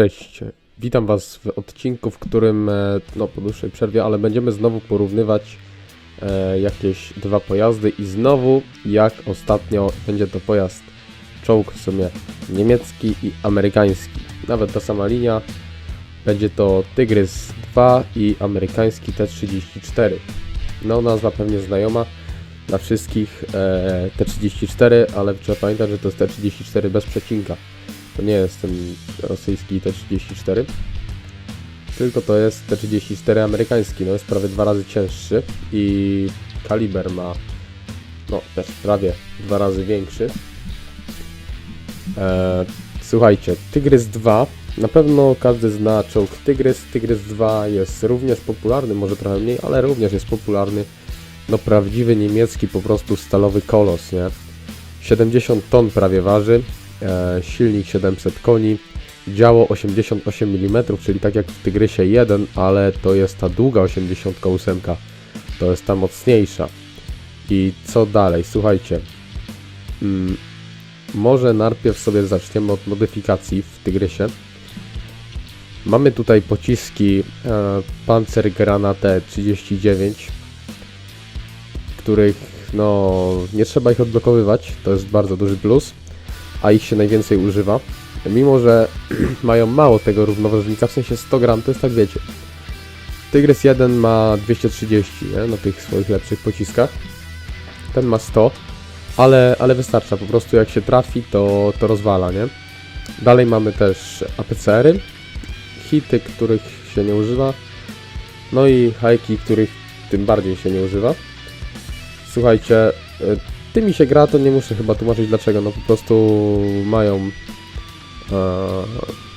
Cześć, witam Was w odcinku, w którym, e, no po dłuższej przerwie, ale będziemy znowu porównywać e, jakieś dwa pojazdy i znowu, jak ostatnio, będzie to pojazd czołg w sumie niemiecki i amerykański. Nawet ta sama linia, będzie to Tygrys 2 i amerykański T-34. No nazwa pewnie znajoma dla wszystkich e, T-34, ale trzeba pamiętać, że to jest T-34 bez przecinka. To nie jest ten rosyjski T-34, tylko to jest T-34 amerykański. No jest prawie dwa razy cięższy i kaliber ma no też prawie dwa razy większy. E, słuchajcie, Tygrys 2 na pewno każdy zna czołg Tygrys. Tygrys 2 jest również popularny, może trochę mniej, ale również jest popularny. No prawdziwy niemiecki po prostu stalowy kolos, nie? 70 ton prawie waży, silnik 700 koni, działo 88 mm, czyli tak jak w Tygrysie 1, ale to jest ta długa 88, to jest ta mocniejsza. I co dalej? Słuchajcie, mm, może najpierw sobie zaczniemy od modyfikacji w Tygrysie. Mamy tutaj pociski e, Panzergranate 39, których no nie trzeba ich odblokowywać, to jest bardzo duży plus, a ich się najwięcej używa. Mimo, że mają mało tego równoważnika, w sensie 100 gram, to jest tak wiecie. Tygrys 1 ma 230 nie? na tych swoich lepszych pociskach. Ten ma 100, ale, ale wystarcza, po prostu jak się trafi, to, to rozwala, nie? Dalej mamy też APCR-y, hity, których się nie używa, no i hajki, których tym bardziej się nie używa. Słuchajcie, y, tymi się gra, to nie muszę chyba tłumaczyć dlaczego, no po prostu mają e,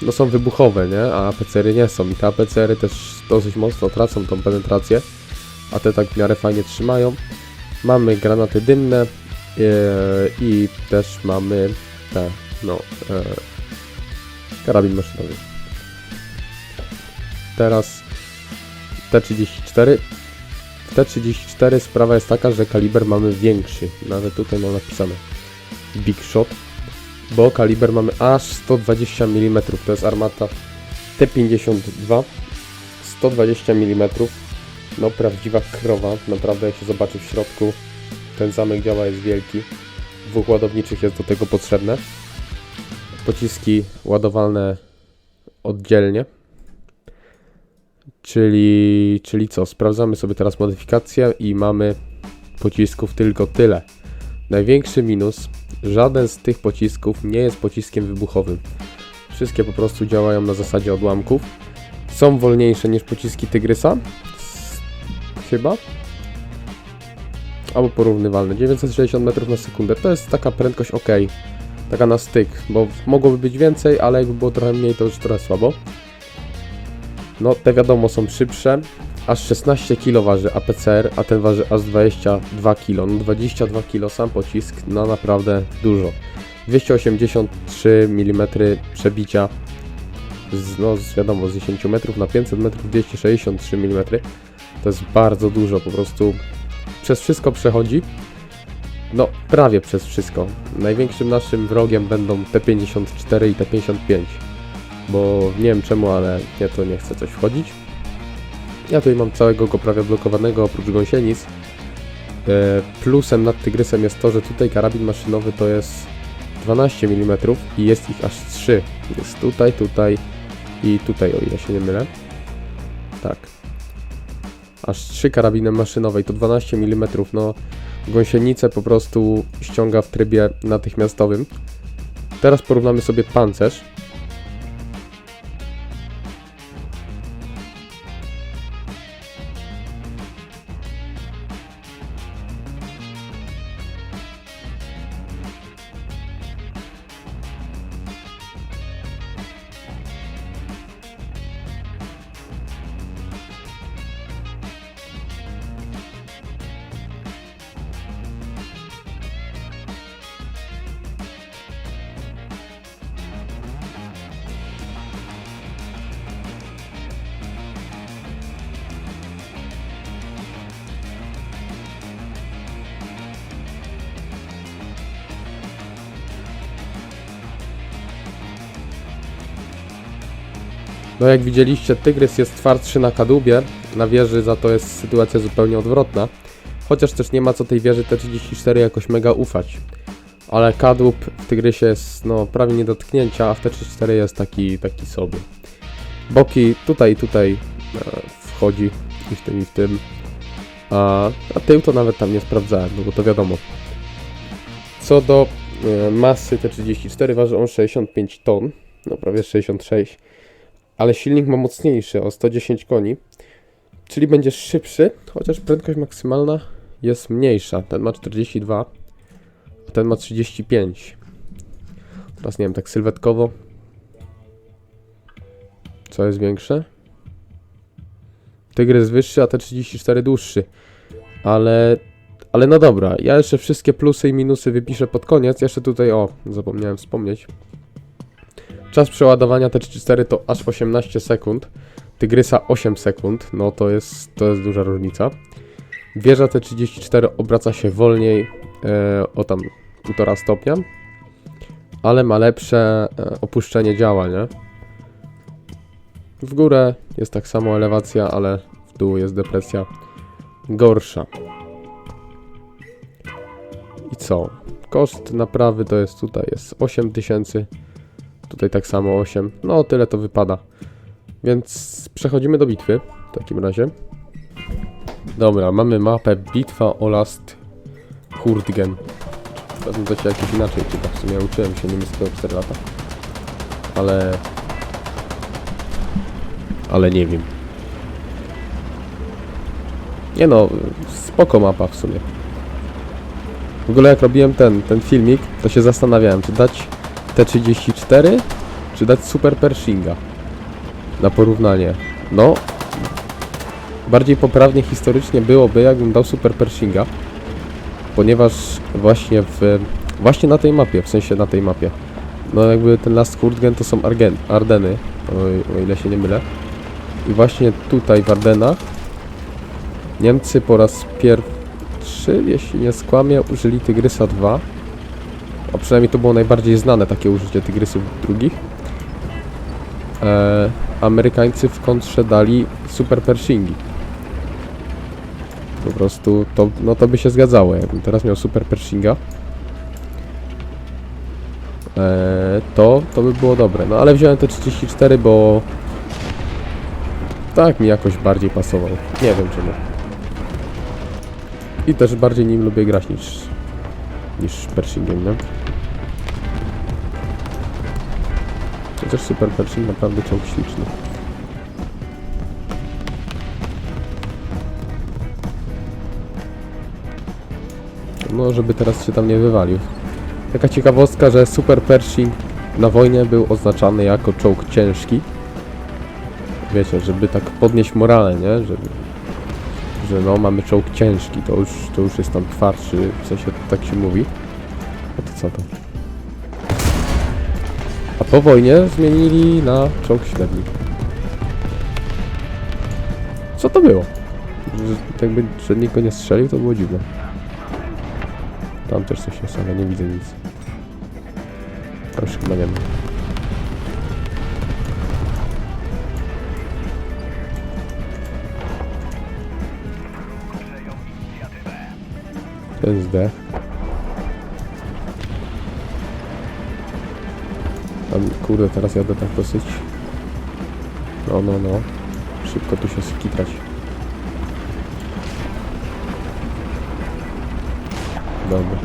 no są wybuchowe, nie? A APCR-y nie są i te APCR-y też dosyć mocno tracą tą penetrację, a te tak w miarę fajnie trzymają. Mamy granaty dymne e, i też mamy te, no, e, karabin maszynowy. Teraz T34 w T34 sprawa jest taka, że kaliber mamy większy. Nawet tutaj mam napisane Big Shot, bo kaliber mamy aż 120 mm. To jest armata T52 120 mm. No prawdziwa krowa. Naprawdę jak się zobaczy w środku, ten zamek działa jest wielki. Dwóch ładowniczych jest do tego potrzebne. Pociski ładowalne oddzielnie. Czyli, czyli co? Sprawdzamy sobie teraz modyfikację i mamy pocisków tylko tyle. Największy minus, żaden z tych pocisków nie jest pociskiem wybuchowym. Wszystkie po prostu działają na zasadzie odłamków. Są wolniejsze niż pociski Tygrysa. Chyba. Albo porównywalne. 960 metrów na sekundę. To jest taka prędkość ok. Taka na styk, bo mogłoby być więcej, ale jakby było trochę mniej, to już trochę słabo. No, te wiadomo są szybsze. Aż 16 kg waży APCR, a ten waży aż 22 kg. No 22 kg sam pocisk, no naprawdę dużo. 283 mm przebicia. Z, no, z, wiadomo, z 10 metrów na 500 metrów 263 mm. To jest bardzo dużo, po prostu przez wszystko przechodzi. No, prawie przez wszystko. Największym naszym wrogiem będą T54 i T55 bo nie wiem czemu, ale ja to nie chcę coś wchodzić. Ja tutaj mam całego go prawie blokowanego oprócz gąsienic. E, Plusem nad Tygrysem jest to, że tutaj karabin maszynowy to jest 12 mm i jest ich aż 3. Jest tutaj, tutaj i tutaj, o ile się nie mylę. Tak. Aż 3 karabiny maszynowe i to 12 mm. No, gąsienicę po prostu ściąga w trybie natychmiastowym. Teraz porównamy sobie pancerz. No jak widzieliście, Tygrys jest twardszy na kadłubie, na wieży za to jest sytuacja zupełnie odwrotna. Chociaż też nie ma co tej wieży T34 jakoś mega ufać. Ale kadłub w Tygrysie jest no prawie nie do a w T34 jest taki, taki sobie. Boki tutaj tutaj e, wchodzi i w tym i w tym. A, a tył to nawet tam nie sprawdzałem, no bo to wiadomo. Co do e, masy T34 waży on 65 ton, no prawie 66 ale silnik ma mocniejszy o 110 koni, czyli będzie szybszy, chociaż prędkość maksymalna jest mniejsza. Ten ma 42, a ten ma 35. Teraz nie wiem, tak sylwetkowo. Co jest większe? Tygrys wyższy, a te 34 dłuższy. Ale, ale no dobra, ja jeszcze wszystkie plusy i minusy wypiszę pod koniec. Jeszcze tutaj, o, zapomniałem wspomnieć. Czas przeładowania T34 to aż 18 sekund. Tygrysa 8 sekund, no to jest, to jest duża różnica. Wieża T34 obraca się wolniej e, o tam 1,5 stopnia, ale ma lepsze e, opuszczenie działa, nie? W górę jest tak samo elewacja, ale w dół jest depresja gorsza. I co? Koszt naprawy to jest tutaj jest 8000 Tutaj tak samo 8. No tyle to wypada. Więc przechodzimy do bitwy w takim razie. Dobra, mamy mapę Bitwa o Last Hurtgen. Pewnie to się jakoś inaczej czyta. W sumie uczyłem się niemieckiego 4 lata. Ale... Ale nie wiem. Nie no, spoko mapa w sumie. W ogóle jak robiłem ten, ten filmik, to się zastanawiałem, czy dać T34 czy dać Super Pershinga na porównanie. No, bardziej poprawnie historycznie byłoby, jakbym dał Super Pershinga, ponieważ właśnie w właśnie na tej mapie, w sensie na tej mapie, no jakby ten Last Hurtgen to są Argen, Ardeny, o, o ile się nie mylę. I właśnie tutaj w Ardenach Niemcy po raz pierwszy, jeśli nie skłamię, użyli Tygrysa 2 a przynajmniej to było najbardziej znane takie użycie tygrysów drugich. E, Amerykańcy w kontrze dali super Pershingi. Po prostu to, no to by się zgadzało, jakbym teraz miał super Pershinga. E, to, to by było dobre. No ale wziąłem te 34, bo tak mi jakoś bardziej pasował. Nie wiem czemu. I też bardziej nim lubię grać niż, niż Pershingiem, nie? Chociaż Super Pershing naprawdę czołg śliczny. No, żeby teraz się tam nie wywalił. Taka ciekawostka, że Super Pershing na wojnie był oznaczany jako czołg ciężki. Wiecie, żeby tak podnieść morale, nie? Żeby, że no, mamy czołg ciężki, to już, to już jest tam twardszy, w sensie tak się mówi. A to co to? A po wojnie zmienili na czołg średni. Co to było? Że, jakby, że nikt go nie strzelił, to było dziwne. Tam też coś jest, ale nie widzę nic. To już chyba nie ma. Ten zdech. Tam, kurde, teraz jadę tak dosyć. No, no, no. Szybko tu się skitrać. Dobra.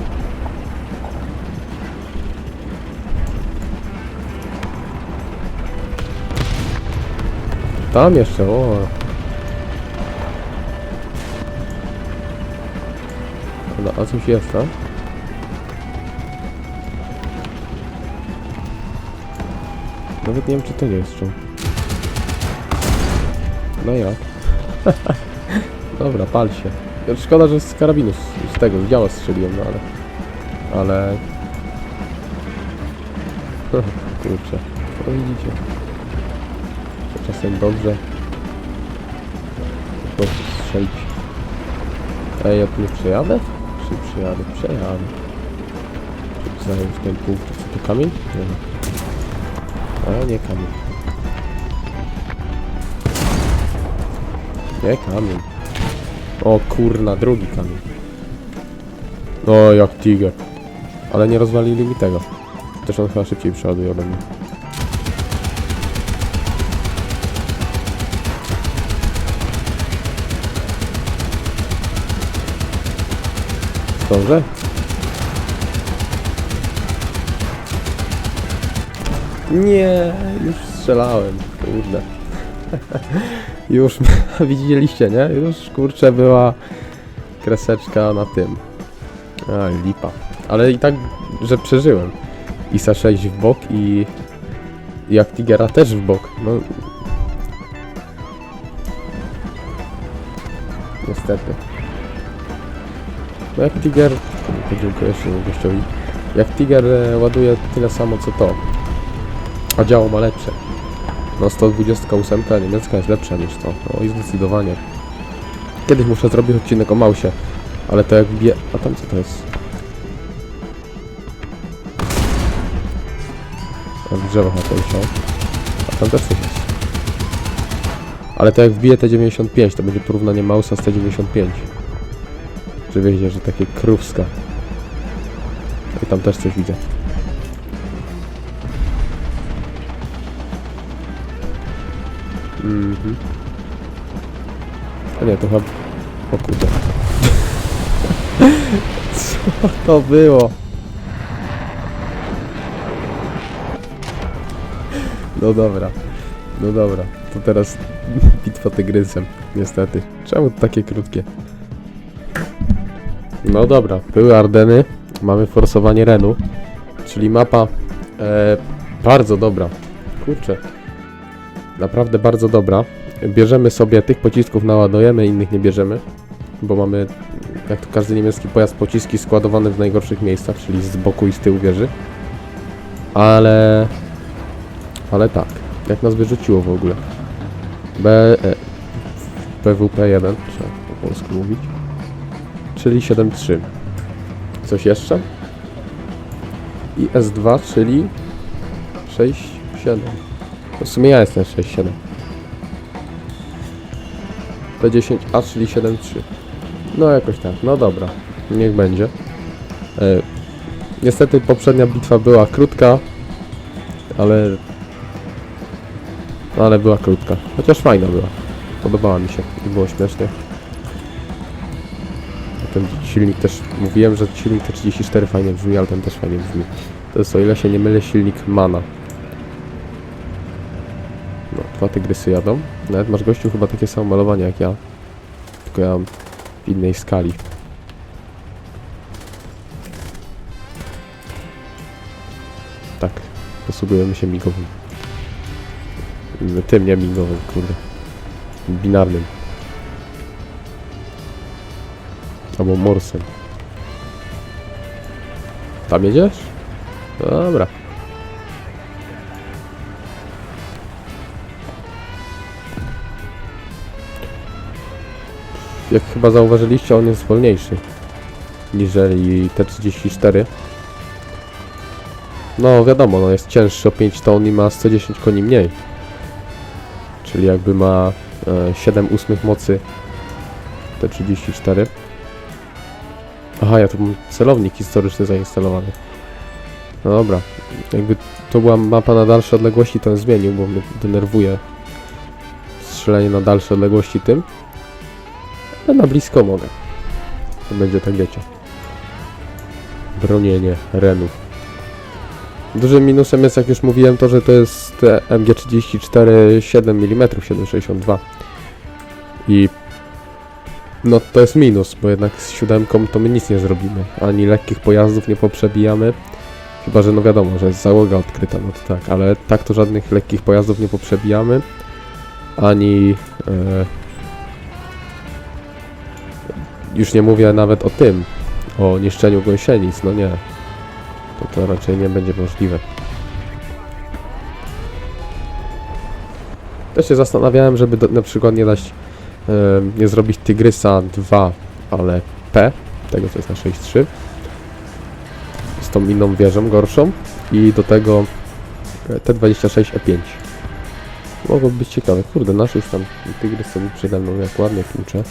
Tam jeszcze, o. No, a coś jest, tak? Nawet nie wiem, czy to nie jest czołg. No jak? Dobra, pal się. Szkoda, że z karabinu, z, z tego, z działa strzeliłem, no ale... Ale... Kurczę, to widzicie. To czasem dobrze. Po prostu strzelić. Ej, ja tu nie przejadę? Czy przejadę? Przejadę. Zająć ten punkt? Co to kamień? Nie. A nie kamień. Nie kamień. O kurna, drugi kamień. No jak tiger. Ale nie rozwalili mi tego. Też on chyba szybciej przeładuje ode mnie. Dobrze? Nie, już strzelałem, kurde. już widzieliście, nie? Już kurczę była kreseczka na tym. A, lipa. Ale i tak, że przeżyłem. ISA 6 w bok i i Actigera też w bok. No. Niestety. No jak Tiger... Podziękuję jeszcze gościowi. Jak Tiger e, ładuje tyle samo co to. A działo ma lepsze. No 128 niemiecka jest lepsza niż to. No i zdecydowanie. Kiedyś muszę zrobić odcinek o mausie. Ale to jak bie... A tam co to jest? W drzewo chyba poleciał. A tam też coś jest. Ale to jak wbije T95, to będzie porównanie mausa z T95. Że wiecie, że takie krówska. I tam też coś widzę. Mhm. A nie, to chyba... O kurde. Co to było? No dobra. No dobra. To teraz bitwa tygrysem. Niestety. Czemu to takie krótkie? No dobra. Były Ardeny. Mamy forsowanie Renu. Czyli mapa e, bardzo dobra. Kurczę. Naprawdę bardzo dobra. Bierzemy sobie tych pocisków, naładujemy, innych nie bierzemy. Bo mamy, jak to każdy niemiecki pojazd, pociski składowane w najgorszych miejscach, czyli z boku i z tyłu wieży. Ale... Ale tak. Jak nas wyrzuciło w ogóle? B... E, PWP-1, trzeba po polsku mówić. Czyli 7.3. Coś jeszcze? I S2, czyli 6.7. W sumie ja jestem 6.7. P10A, czyli 7.3. No jakoś tak, no dobra. Niech będzie. E, niestety poprzednia bitwa była krótka, ale... no, Ale była krótka. Chociaż fajna była. Podobała mi się i było śmiesznie. Ten silnik też... Mówiłem, że silnik T34 fajnie brzmi, ale ten też fajnie brzmi. To jest o ile się nie mylę silnik Mana. No, dwa tygrysy jadą. Nawet masz gościu chyba takie samo malowanie jak ja. Tylko ja mam w innej skali. Tak, posługujemy się migowym. Tym, nie migowym, kurde. Binarnym. Albo morsem. Tam jedziesz? Dobra. Jak chyba zauważyliście, on jest wolniejszy. Niżeli T34. No wiadomo, no jest cięższy o 5 ton i ma 110 koni mniej. Czyli jakby ma e, 7 ósmych mocy T34. Aha, ja tu mam celownik historyczny zainstalowany. No dobra, jakby to była mapa na dalsze odległości, to zmienił, bo mnie denerwuje strzelanie na dalsze odległości tym. Na blisko mogę. To będzie wiecie. Bronienie renów. Dużym minusem jest, jak już mówiłem, to, że to jest e, MG34 7 mm 762. I no to jest minus, bo jednak z siódemką to my nic nie zrobimy. Ani lekkich pojazdów nie poprzebijamy. Chyba, że no wiadomo, że jest załoga odkryta, no to tak, ale tak to żadnych lekkich pojazdów nie poprzebijamy. Ani e, już nie mówię nawet o tym, o niszczeniu gąsienic, no nie. To to raczej nie będzie możliwe. Też się zastanawiałem, żeby do, na przykład nie dać, e, nie zrobić Tygrysa 2, ale P, tego co jest na 6.3, z tą inną wieżą gorszą i do tego e, T26E5. Mogłoby być ciekawe. Kurde, nasz już tam tygrys sobie przede mną jak ładnie tłucze.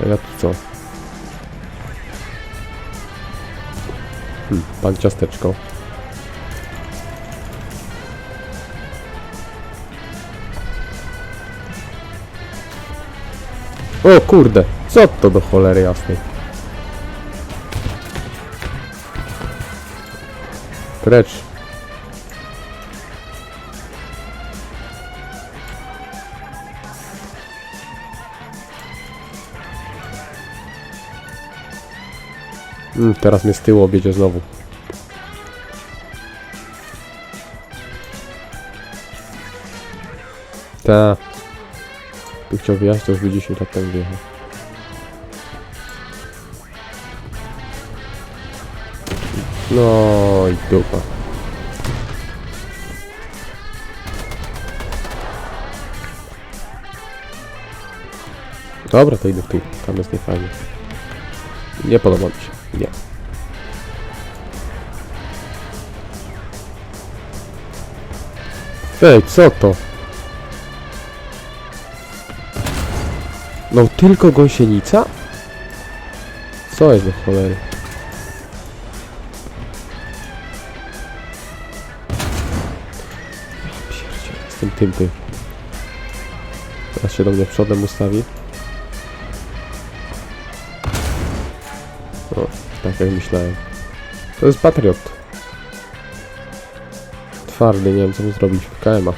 Ja tu co? Hmm, pan ciasteczko. O kurde, co to do cholery jasnej? Precz. Mm, teraz mnie z tyłu objedzie znowu. Ta. Tu chciał wyjechać, to już by 10 lat temu wyjechał. No i dupa. Dobra, to idę w tył. Tam jest niefajnie. Nie podoba mi się. Nie. Ej, co to? No tylko gąsienica? Co jest do cholery? Pierdzielę, jestem tym tym. Teraz się do mnie przodem ustawi. O, tak jak myślałem. To jest Patriot. Twardy, nie wiem co mu zrobić w KMA.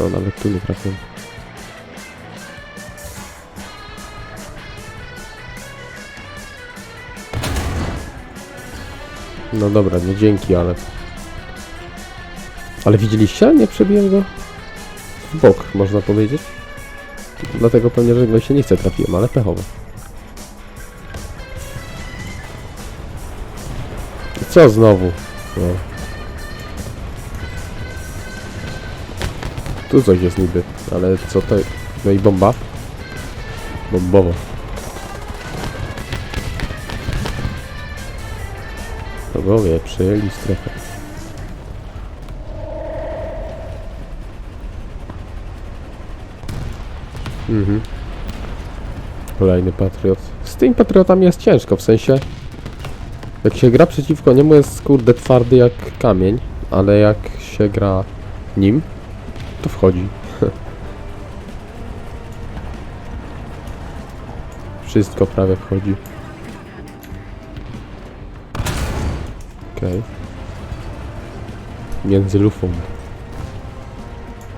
No, nawet tu nie trafiłem. No dobra, nie dzięki, ale... Ale widzieliście? Nie przebiłem go w bok, można powiedzieć. Dlatego pewnie, że go się nie chce trafiłem, ale pechowo. Co znowu? No. Tu coś jest niby, ale co to... No i bomba? Bombowo. Bogowie, przejęli strefę. Mhm. Kolejny patriot. Z tymi patriotami jest ciężko, w sensie... Jak się gra przeciwko niemu jest kurde twardy jak kamień, ale jak się gra nim, to wchodzi. Wszystko prawie wchodzi. Okej. Między lufą.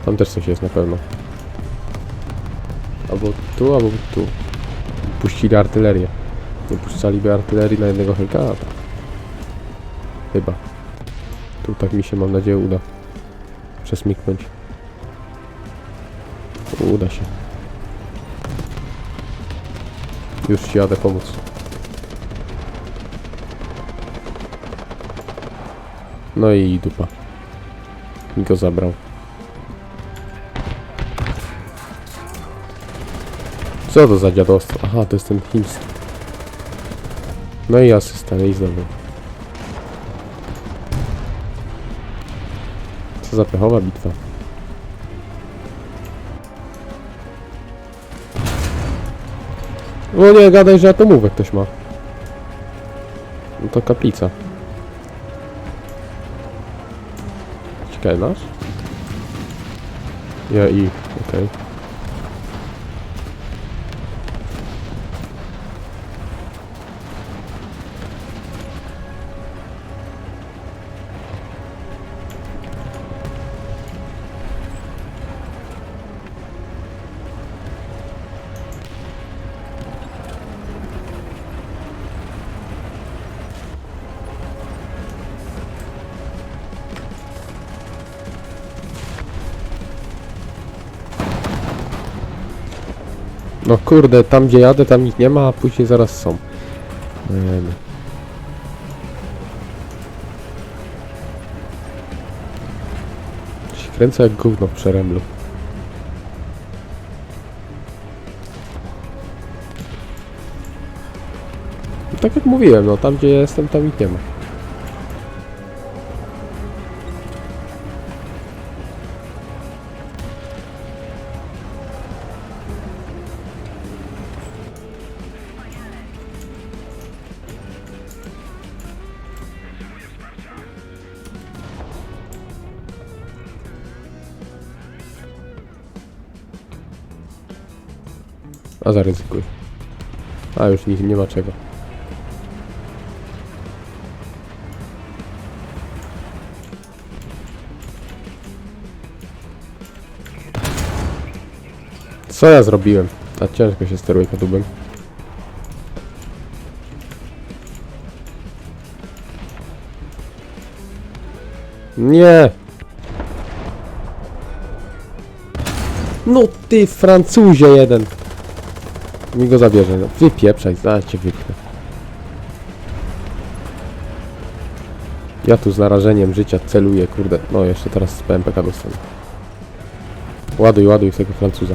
Tam też coś jest na pewno. Albo tu, albo tu. Puścili artylerię. Nie puszczaliby artylerii na jednego Hellcata. Chyba. Tu tak mi się, mam nadzieję, uda. Przesmiknąć. Uda się. Już ci jadę pomóc. No i dupa. Mi go zabrał. Co to za dziadostwo? Aha, to jest ten chiński. No i asysta, i znowu. Co za pechowa bitwa. No nie gadaj, że atomówek ktoś ma. No to kaplica. Ciekawe nasz? Ja i, okej. No kurde, tam gdzie jadę, tam ich nie ma, a później zaraz są. Em. Się kręcę jak gówno w przeręblu. No, tak jak mówiłem, no tam gdzie jestem, tam ich nie ma. A zaryzykuj. A już nie, nie ma czego. Co ja zrobiłem? A ciężko się steruje kadłubem. Nie! No ty Francuzie jeden! Mi go zabierze. Wypieprzaj, zaraz cię wypchnę. Ja tu z narażeniem życia celuję, kurde. No jeszcze teraz z PMPK dostanę. Ładuj, ładuj tego Francuza.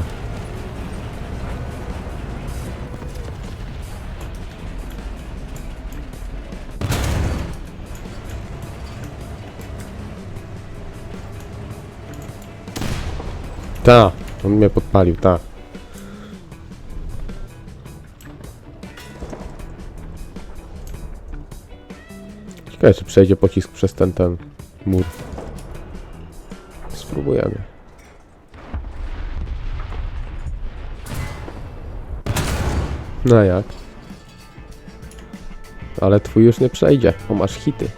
Ta, on mnie podpalił, ta. Czy przejdzie pocisk przez ten, ten mur. Spróbujemy. No jak? Ale twój już nie przejdzie, bo masz hity.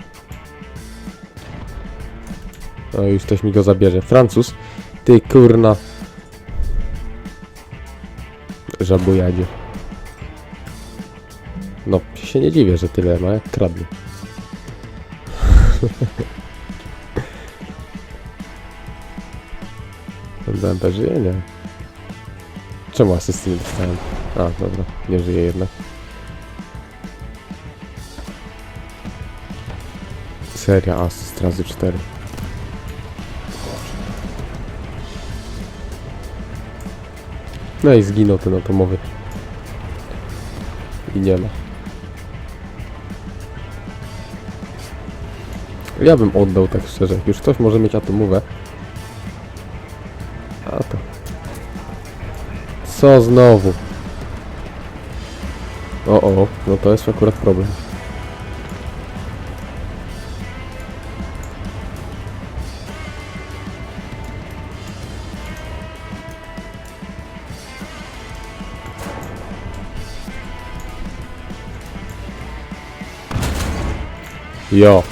No już ktoś mi go zabierze. Francuz, ty kurna. Żabujadzie. No, się nie dziwię, że tyle ma, jak kradnie. BMP żyje? Nie. Czemu asysty nie dostałem? A, dobra, nie żyje jednak. Seria asyst razy 4. No i zginął ten atomowy. I nie ma. Ja bym oddał tak szczerze. Już ktoś może mieć atomówę. A to. Co znowu? O, o, no to jest akurat problem. Jo.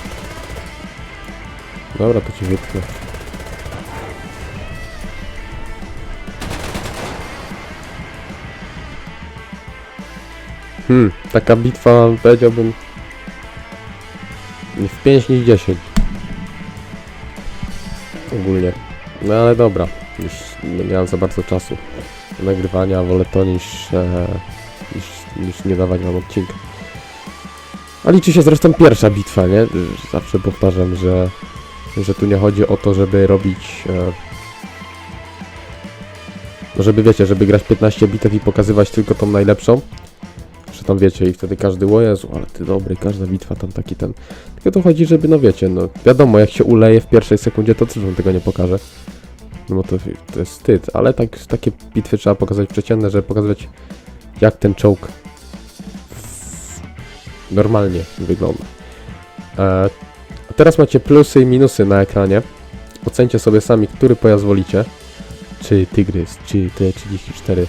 Dobra, to ci wytknę. Hmm, taka bitwa powiedziałbym nie w 5 niż 10. Ogólnie. No ale dobra, już nie miałem za bardzo czasu nagrywania, wolę to niż, e, niż, niż nie dawać wam odcinka. A liczy się zresztą pierwsza bitwa, nie? Zawsze powtarzam, że, że tu nie chodzi o to, żeby robić. E, no żeby wiecie, żeby grać 15 bitew i pokazywać tylko tą najlepszą. Że tam wiecie, i wtedy każdy, o Jezu, ale ty dobry, każda bitwa tam taki ten. Tylko to chodzi, żeby, no wiecie, no wiadomo, jak się uleje w pierwszej sekundzie, to też wam tego nie pokażę. No to, to jest wstyd, ale tak, takie bitwy trzeba pokazać przeciętne, żeby pokazać, jak ten czołg normalnie wygląda. E, teraz macie plusy i minusy na ekranie. Ocencie sobie sami, który pojazd wolicie. Czy Tygrys, czy T34.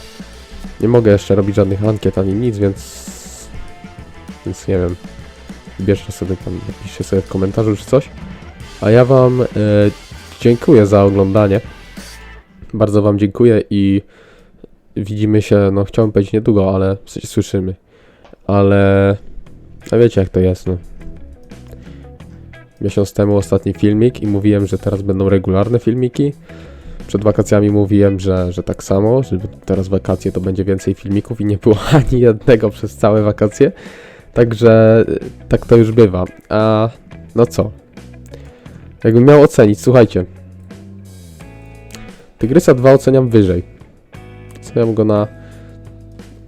Nie mogę jeszcze robić żadnych ankiet ani nic, więc... Więc nie wiem. Bierzcie sobie tam, napiszcie sobie w komentarzu czy coś. A ja wam e, dziękuję za oglądanie. Bardzo wam dziękuję i widzimy się, no chciałem powiedzieć niedługo, ale w sensie słyszymy. Ale a wiecie jak to jest, no. Miesiąc temu ostatni filmik i mówiłem, że teraz będą regularne filmiki. Przed wakacjami mówiłem, że, że tak samo, że teraz wakacje to będzie więcej filmików i nie było ani jednego przez całe wakacje. Także y, tak to już bywa. A no co? Jakbym miał ocenić, słuchajcie. Tygrysa 2 oceniam wyżej. Oceniam go na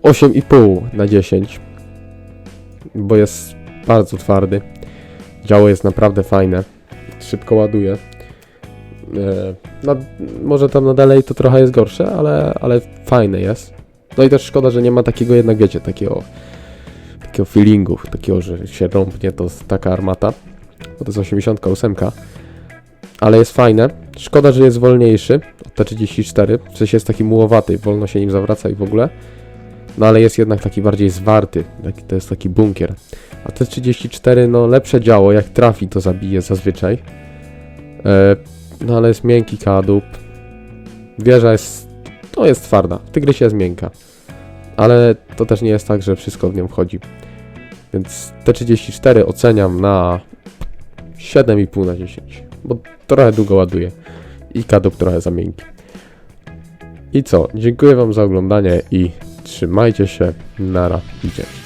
8,5 na 10 bo jest bardzo twardy. Działo jest naprawdę fajne. Szybko ładuje. No, może tam na dalej to trochę jest gorsze, ale, ale fajne jest. No i też szkoda, że nie ma takiego jednak, wiecie, takiego takiego feelingu, takiego, że się rąbnie to taka armata. Bo to jest 88. Ale jest fajne. Szkoda, że jest wolniejszy od T34. W sensie jest taki mułowaty, wolno się nim zawraca i w ogóle. No ale jest jednak taki bardziej zwarty, to jest taki bunkier. A T34, no lepsze działo, jak trafi to zabije zazwyczaj. E, no ale jest miękki kadłub. Wieża jest, to jest twarda, w Tygrysie jest miękka. Ale to też nie jest tak, że wszystko w nią wchodzi. Więc T34 oceniam na 7,5 na 10, bo trochę długo ładuje i kadłub trochę za miękki. I co? Dziękuję Wam za oglądanie i trzymajcie się. Nara. Idzie.